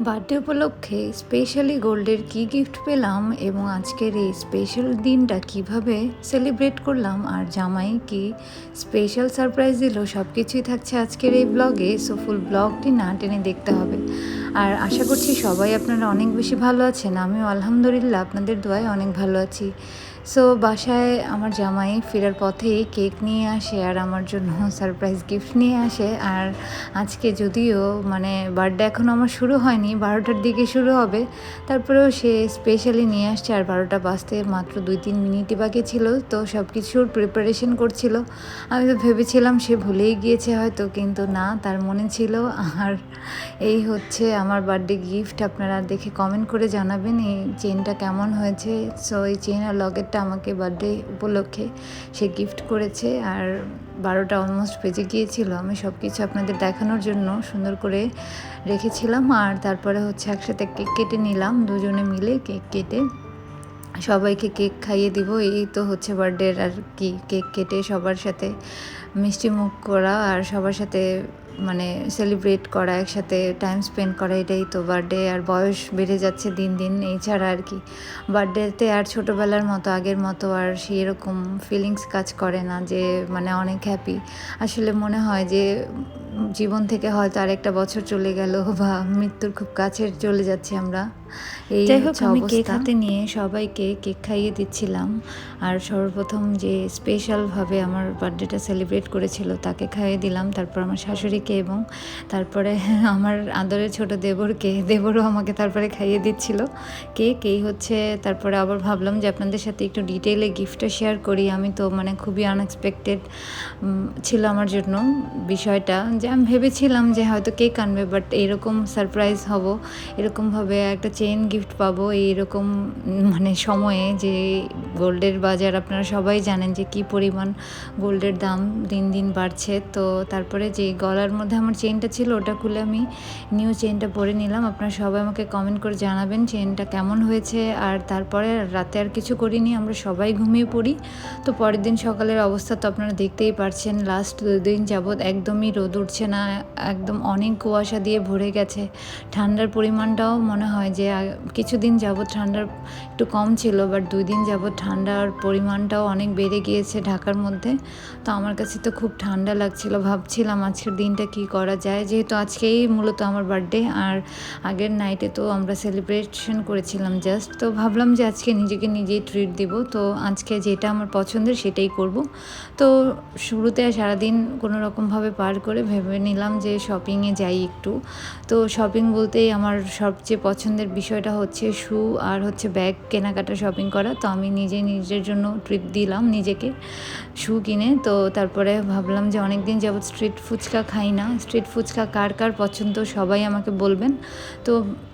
Birthday উপলক্ষে specially গোল্ডের কি গিফট পেলাম এবং আজকের এই স্পেশাল দিনটা কীভাবে সেলিব্রেট করলাম আর জামাই কি স্পেশাল সারপ্রাইজ দিল সব কিছুই থাকছে আজকের এই ব্লগে সো ফুল ব্লগটি না টেনে দেখতে হবে। আর আশা করছি সবাই আপনারা অনেক বেশি ভালো আছেন। আমিও আলহামদুলিল্লাহ আপনাদের দোয়ায় অনেক ভালো আছি। সো বাসায় আমার জামাই ফেরার পথেই কেক নিয়ে আসে আর আমার জন্য সারপ্রাইজ গিফট নিয়ে আসে। আর আজকে যদিও মানে বার্থডে এখনও আমার শুরু হয়নি, বারোটার দিকে শুরু হবে। তারপরেও সে স্পেশালি নিয়ে আসছে আর বারোটা বাজতে মাত্র দুই তিন মিনিটই বাকি ছিল। তো সব কিছুর প্রিপারেশন করছিল। আমি তো ভেবেছিলাম সে ভুলেই গিয়েছে হয়তো, কিন্তু না, তার মনে ছিল। আর এই হচ্ছে আমার বার্থডে গিফট আপনারা দেখে কমেন্ট করে জানাবেন, এই চেনটা কেমন হয়েছে? সো এই চেন আর লগেরটা আমাকে বার্থডে উপলক্ষে সে গিফট করেছে আর বারোটা অলমোস্ট বেজে গিয়েছিল। আমি সব কিছু আপনাদের দেখানোর জন্য সুন্দর করে রেখেছিলাম আর তারপরে হচ্ছে একসাথে কেক কেটে নিলাম, দুজনে মিলে কেক কেটে সবাইকে কেক খাইয়ে দিব। এই তো হচ্ছে বার্থডের আর কি কেক কেটে সবার সাথে মিষ্টি মুখ করা আর সবার সাথে মানে সেলিব্রেট করা, একসাথে টাইম স্পেন্ড করা, এটাই তো বার্থডে আর বয়স বেড়ে যাচ্ছে দিন দিন, এই ছাড়া আর কি। বার্থডেতে আর ছোটোবেলার মতো, আগের মতো আর সেই এরকম ফিলিংস কাজ করে না যে মানে অনেক হ্যাপি আসলে মনে হয় যে জীবন থেকে হয়তো আরেকটা বছর চলে গেল বা মৃত্যুর খুব কাছের চলে যাচ্ছি আমরা। এই আমি কেক হাতে নিয়ে সবাইকে কেক খাইয়ে দিচ্ছিলাম। আর সর্বপ্রথম যে স্পেশালভাবে আমার বার্থডেটা সেলিব্রেট করেছিল তাকে খাইয়ে দিলাম। তারপর আমার শাশুড়িকে এবং তারপরে আমার আদরের ছোট দেবরকে। দেবরও আমাকে তারপরে খাইয়ে দিচ্ছিল কেক। এই হচ্ছে তারপরে আবার ভাবলাম যে আপনাদের সাথে একটু ডিটেলে গিফটটা শেয়ার করি। আমি তো মানে খুবই আনএক্সপেক্টেড ছিল আমার জন্য বিষয়টা যে আমি ভেবেছিলাম যে হয়তো কেক আনবে বাট এরকম সারপ্রাইজ হব, এরকমভাবে একটা চেন গিফট পাবো, এইরকম মানে সময়ে যে গোল্ডের বাজার আপনারা সবাই জানেন যে কি পরিমাণ গোল্ডের দাম দিন দিন বাড়ছে। তো তারপরে যে গলার মধ্যে আমার চেনটা ছিল, ওটা খুলে আমি নিউ চেনটা পরে নিলাম। আপনারা সবাই আমাকে কমেন্ট করে জানাবেন চেনটা কেমন হয়েছে, আর তারপরে রাতে আর কিছু করিনি, আমরা সবাই ঘুমিয়ে পড়ি। তো পরের দিন সকালের অবস্থা তো আপনারা দেখতেই পারছেন লাস্ট দুদিন যাবৎ একদমই রোদ উঠছে। না, একদম অনেক কুয়াশা দিয়ে ভরে গেছে। ঠান্ডার পরিমাণটাও মনে হয় যে কিছুদিন যাবৎ ঠান্ডার একটু কম ছিল বাট দুই দিন যাবৎ ঠান্ডার পরিমাণটাও অনেক বেড়ে গিয়েছে ঢাকার মধ্যে। তো আমার কাছে তো খুব ঠান্ডা লাগছিল, ভাবছিলাম আজকের দিনটা কি করা যায়। যেহেতু আজকেই মূলত আমার বার্থডে, আর আগের নাইটে তো আমরা সেলিব্রেশন করেছিলাম জাস্ট। তো ভাবলাম যে আজকে নিজেকে নিজেই ট্রিট দিব, তো আজকে যেটা আমার পছন্দের সেটাই করব। তো শুরুতে সারাদিন কোনো রকমভাবে পার করে ভেবে নিলাম যে শপিংয়ে যাই একটু। তো শপিং বলতেই আমার সবচেয়ে পছন্দের বিষয়টা হচ্ছে শু আর হচ্ছে ব্যাগ কেনাকাটা শপিং করা। তো আমি নিজে নিজের জন্য ট্রিপ দিলাম নিজেকে শু কিনে। তো তারপরে ভাবলাম যে অনেক দিন যাবৎ স্ট্রিট ফুচকা খাই না। স্ট্রিট ফুচকা কার কার পছন্দ সবাই আমাকে বলবেন। তো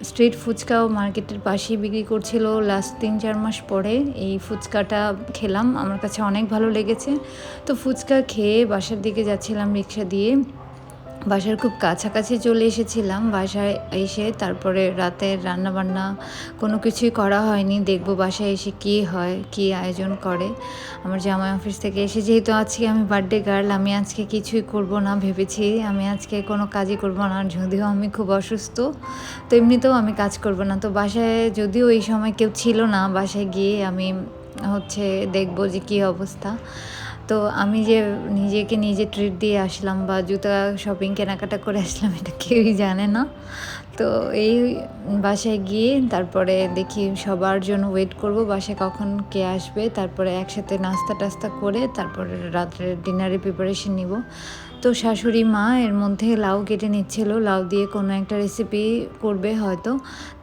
স্ট্রিট ফুচকাও মার্কেটের পাশেই বিক্রি করছিল লাস্ট তিন চার মাস পরে। এই ফুচকাটা খেলাম, আমার কাছে অনেক ভালো লেগেছে। তো ফুচকা খেয়ে বাসার দিকে যাচ্ছিলাম রিক্সা দিয়ে। বাসার খুব কাছাকাছি চলে এসেছিলাম। বাসায় এসে তারপরে রাতের রান্না বান্না কোনো কিছুই করা হয়নি। দেখব বাসায় এসে কী হয়, কী আয়োজন করে। আমার জামাই অফিস থেকে এসে যেহেতু আজকে আমি বার্থডে গার্ল আমি আজকে কিছুই করব না ভেবেছি। আমি আজকে কোনো কাজই করব না, যদিও আমি খুব অসুস্থ, তো এমনিতেও আমি কাজ করব না। তো বাসায় যদিও এই সময় কেউ ছিল না, বাসায় গিয়ে আমি হচ্ছে দেখব যে কী অবস্থা। তো আমি যে নিজেকে নিজে ট্রিট দিয়ে আসলাম বা জুতা শপিং কেনাকাটা করে আসলাম, এটা কেউই জানে না। তো এই বাসায় গিয়ে তারপরে দেখি সবার জন্য ওয়েট করব, বাসায় কখন কে আসবে, তারপরে একসাথে নাস্তা টাস্তা করে তারপরে রাত্রে ডিনারের প্রিপারেশন নিব। তো শাশুড়ি মা এর মধ্যে লাউ কেটে নিচ্ছিল, লাউ দিয়ে কোনো একটা রেসিপি করবে হয়তো।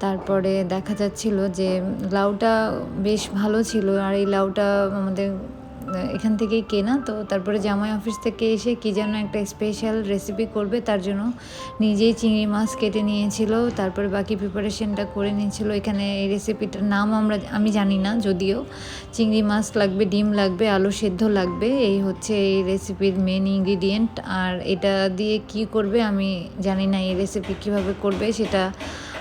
তারপরে দেখা যাচ্ছিল যে লাউটা বেশ ভালো ছিল আর এই লাউটা আমাদের এখান থেকেই কেনা। তো তারপরে জামাই অফিস থেকে এসে কি যেন একটা স্পেশাল রেসিপি করবে, তার জন্য নিজেই চিংড়ি মাছ কেটে নিয়েছিল। তারপরে বাকি প্রিপারেশনটা করে নিয়েছিল। এখানে এই রেসিপিটার নাম আমরা, আমি জানি না, যদিও। চিংড়ি মাছ লাগবে, ডিম লাগবে, আলু সেদ্ধ লাগবে। এই হচ্ছে এই রেসিপির মেন ইনগ্রিডিয়েন্ট আর এটা দিয়ে কি করবে আমি জানি না, এই রেসিপি কীভাবে করবে সেটা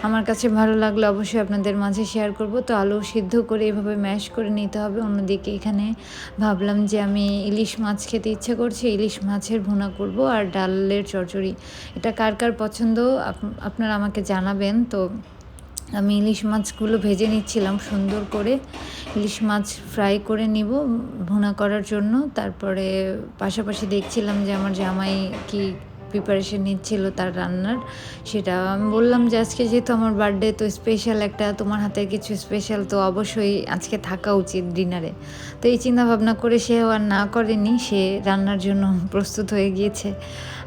আমার কাছে ভালো লাগলে অবশ্যই আপনাদের মাঝে শেয়ার করব। তো আলু সিদ্ধ করে এভাবে ম্যাশ করে নিতে হবে। অন্যদিকে এখানে ভাবলাম যে আমি ইলিশ মাছ খেতে ইচ্ছে করছে, ইলিশ মাছের ভুনা করব আর ডালের চচ্চড়ি এটা কার কার পছন্দ? আপ- আপনারা আমাকে জানাবেন। তো আমি ইলিশ মাছগুলো ভেজে নিচ্ছিলাম সুন্দর করে। ইলিশ মাছ ফ্রাই করে নিব ভুনা করার জন্য। তারপরে পাশাপাশি দেখছিলাম যে আমার জামাই কি প্রিপারেশন নিচ্ছিল তার রান্নার। সেটা আমি বললাম যে, আজকে যেহেতু আমার বার্থডে তো স্পেশাল একটা তোমার হাতে কিছু স্পেশাল তো অবশ্যই আজকে থাকা উচিত ডিনারে তো এই চিন্তা ভাবনা করে সে আর না করেনি, সে রান্নার জন্য প্রস্তুত হয়ে গিয়েছে।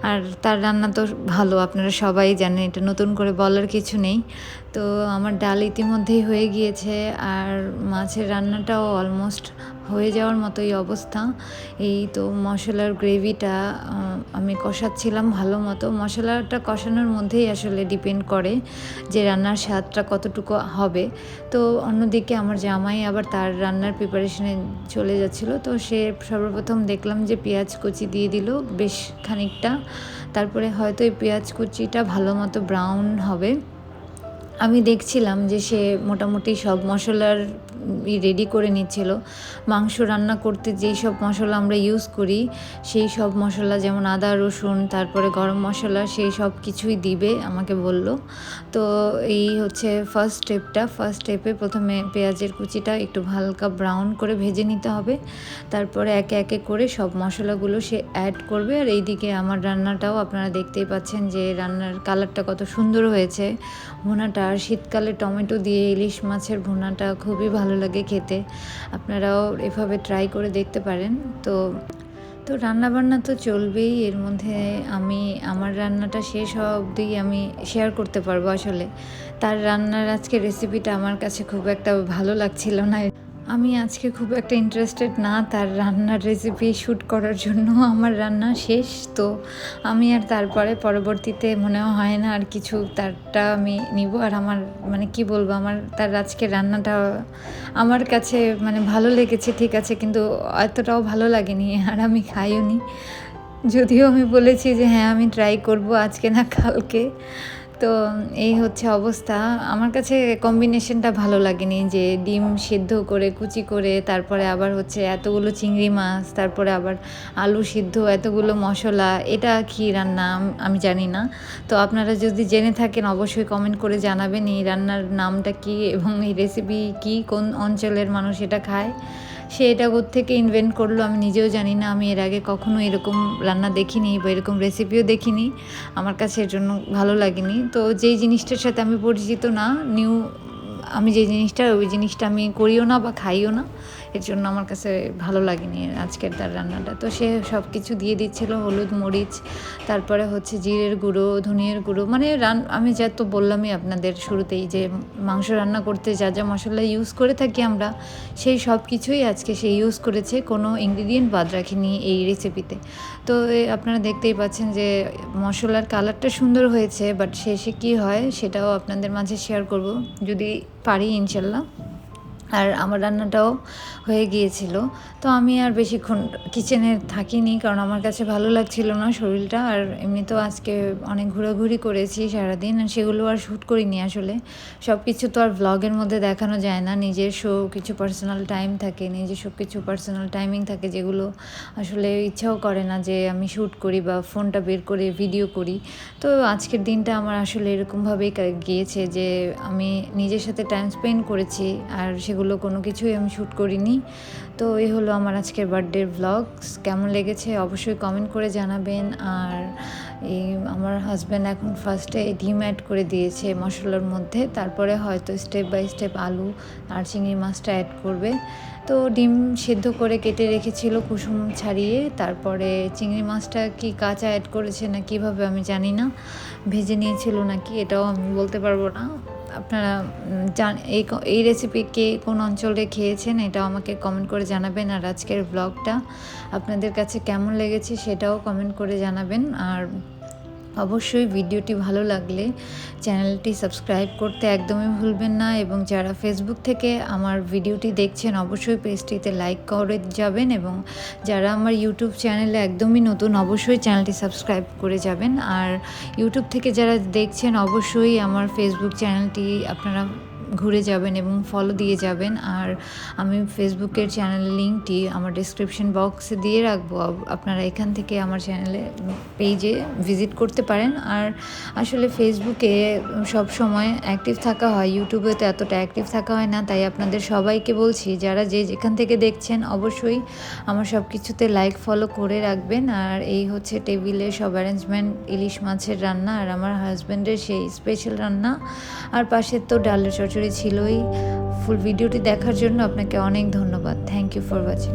আর তার রান্না তো ভালো, আপনারা সবাই জানেন, এটা নতুন করে বলার কিছু নেই। তো আমার ডাল ইতিমধ্যেই হয়ে গিয়েছে, আর মাছের রান্নাটাও অলমোস্ট হয়ে যাওয়ার মতোই অবস্থা। এই তো মশলার গ্রেভিটা আমি কষাচ্ছিলাম ভালো মতো। মশলাটা কষানোর মধ্যেই আসলে ডিপেন্ড করে যে রান্নার স্বাদটা কতটুকু হবে। তো অন্যদিকে আমার জামাই আবার তার রান্নার প্রিপারেশনে চলে যাচ্ছিল। তো সে সর্বপ্রথম দেখলাম যে পেঁয়াজ কুচি দিয়ে দিল বেশ খানিকটা। তারপরে হয়তো এই পেঁয়াজ কুচিটা ভালো মতো ব্রাউন হবে। আমি দেখছিলাম যে সে মোটামুটি সব মশলার রেডি করে নিচ্ছিল। মাংস রান্না করতে যেই সব মশলা আমরা ইউজ করি, সেই সব মশলা যেমন আদা, রসুন, তারপরে গরম মশলা, সেই সব কিছুই দিবে, আমাকে বলল। তো এই হচ্ছে ফার্স্ট স্টেপটা ফার্স্ট স্টেপে প্রথমে পেঁয়াজের কুচিটা একটু হালকা ব্রাউন করে ভেজে নিতে হবে। তারপরে একে একে করে সব মশলাগুলো সে অ্যাড করবে। আর এইদিকে আমার রান্নাটাও আপনারা দেখতেই পাচ্ছেন যে রান্নার কালারটা কত সুন্দর হয়েছে। ভুনাটা আর শীতকালে টমেটো দিয়ে ইলিশ মাছের ভুনাটা খুবই ভালো লাগে খেতে। আপনারাও এভাবে ট্রাই করে দেখতে পারেন। তো তো রান্নাবান্না তো চলবেই, এর মধ্যে আমি, আমার রান্নাটা শেষ হওয়া অবধি আমি শেয়ার করতে পারব আসলে। তার রান্নার আজকে রেসিপিটা আমার কাছে খুব একটা ভালো লাগছিল না। আমি আজকে খুব একটা ইন্টারেস্টেড না তার রান্নার রেসিপি শ্যুট করার জন্য। আমার রান্না শেষ, তো আমি আর তারপরে পরবর্তীতে মনে হয় না আর কিছু তারটা আমি নিব। আর আমার মানে কি বলব, আমার, তার আজকে রান্নাটা আমার কাছে মানে ভালো লেগেছে, ঠিক আছে, কিন্তু এতটাও ভালো লাগেনি আর আমি খাইও নি যদিও আমি বলেছি যে হ্যাঁ আমি ট্রাই করব আজকে না কালকে। তো এই হচ্ছে অবস্থা। আমার কাছে কম্বিনেশনটা ভালো লাগেনি যে ডিম সিদ্ধ করে, কুচি করে, তারপরে আবার হচ্ছে এতগুলো চিংড়ি মাছ, তারপরে আবার আলু সিদ্ধ, এতগুলো মশলা, এটা কি রান্না আমি জানি না। তো আপনারা যদি জেনে থাকেন, অবশ্যই কমেন্ট করে জানাবেন এই রান্নার নামটা কি এবং এই রেসিপি কি, কোন অঞ্চলের মানুষ এটা খায়। সে এটা থেকে ইনভেন্ট করল আমি নিজেও জানি না। আমি এর আগে কখনো এরকম রান্না দেখিনি বা এরকম রেসিপিও দেখিনি। আমার কাছে এর জন্য ভালো লাগেনি। তো যেই জিনিসটার সাথে আমি পরিচিত না নিউ আমি যে জিনিসটা, ওই জিনিসটা আমি করিও না বা খাইও না। এর জন্য আমার কাছে ভালো লাগেনি আজকের তার রান্নাটা। তো সে সব কিছু দিয়ে দিচ্ছিল, হলুদ, মরিচ, তারপরে হচ্ছে জিরের গুঁড়ো, ধনিয়ার গুঁড়ো। মানে রান, আমি যা তো বললামই আপনাদের শুরুতেই যে মাংস রান্না করতে যা যা মশলা ইউজ করে থাকি আমরা, সেই সব কিছুই আজকে সে ইউজ করেছে, কোনো ইনগ্রিডিয়েন্ট বাদ রাখিনি এই রেসিপিতে তো আপনারা দেখতেই পাচ্ছেন যে মশলার কালারটা সুন্দর হয়েছে বাট শেষে কী হয় সেটাও আপনাদের মাঝে শেয়ার করব, যদি পারি ইনশাল্লাহ। আর আমার রান্নাটাও হয়ে গিয়েছিল। তো আমি আর বেশিক্ষণ কিচেনে থাকিনি কারণ আমার কাছে ভালো লাগছিল না শরীরটা। আর এমনিতেও আজকে অনেক ঘোরাঘুরি করেছি সারাদিন আর সেগুলো আর শ্যুট করিনি আসলে। সব কিছু তো আর ব্লগের মধ্যে দেখানো যায় না। নিজস্ব কিছু পার্সোনাল টাইম থাকে নিজস্ব কিছু পার্সোনাল টাইমিং থাকে যেগুলো আসলে ইচ্ছাও করে না যে আমি শ্যুট করি বা ফোনটা বের করে ভিডিও করি। তো আজকের দিনটা আমার আসলে এরকমভাবেই গিয়েছে যে আমি নিজের সাথে টাইম স্পেন্ড করেছি আর সেগুলো কোনো কিছুই আমি শ্যুট করিনি। তো এই হলো আমার আজকের বার্থডের ভ্লগস কেমন লেগেছে অবশ্যই কমেন্ট করে জানাবেন। আর এই আমার হাজব্যান্ড এখন ফার্স্টে ডিম অ্যাড করে দিয়েছে মশলার মধ্যে। তারপরে হয়তো স্টেপ বাই স্টেপ আলু, আর চিংড়ি মাছটা অ্যাড করবে। তো ডিম সেদ্ধ করে কেটে রেখেছিল কুসুম ছাড়িয়ে। তারপরে চিংড়ি মাছটা কি কাঁচা অ্যাড করেছে না কীভাবে আমি জানি না। ভেজে নিয়েছিল নাকি এটাও আমি বলতে পারব না। আপনারা জান, এই এই রেসিপি কে কোন অঞ্চলে খেয়েছেন এটাও আমাকে কমেন্ট করে জানাবেন। আর আজকের ব্লগটা আপনাদের কাছে কেমন লেগেছে সেটাও কমেন্ট করে জানাবেন। আর অবশ্যই ভিডিওটি ভালো লাগলে চ্যানেলটি সাবস্ক্রাইব করতে একদমই ভুলবেন না এবং যারা ফেসবুক থেকে আমার ভিডিওটি দেখছেন, অবশ্যই পেজটিতে লাইক করে যাবেন এবং যারা আমার ইউটিউব চ্যানেলে একদমই নতুন, অবশ্যই চ্যানেলটি সাবস্ক্রাইব করে যাবেন। আর ইউটিউব থেকে যারা দেখছেন, অবশ্যই আমার ফেসবুক চ্যানেলটি আপনারা ঘুরে যাবেন এবং ফলো দিয়ে যাবেন। আর আমি ফেসবুকের চ্যানেলের লিঙ্কটি আমার ডিসক্রিপশন বক্সে দিয়ে রাখব। আপনারা এখান থেকে আমার চ্যানেলে পেজে ভিজিট করতে পারেন। আর আসলে ফেসবুকে সব সময় অ্যাক্টিভ থাকা হয়। ইউটিউবে তো এতটা অ্যাক্টিভ থাকা হয় না। তাই আপনাদের সবাইকে বলছি, যারা যে যেখান থেকে দেখছেন, অবশ্যই আমার সব কিছুতে লাইক ফলো করে রাখবেন। আর এই হচ্ছে টেবিলে সব অ্যারেঞ্জমেন্ট ইলিশ মাছের রান্না, আর আমার হাজব্যান্ডের সেই স্পেশাল রান্না। আর পাশে তো ডালের চচ্চড়ি ছিলই ফুল ভিডিওটি দেখার জন্য আপনাকে অনেক ধন্যবাদ। Thank you for watching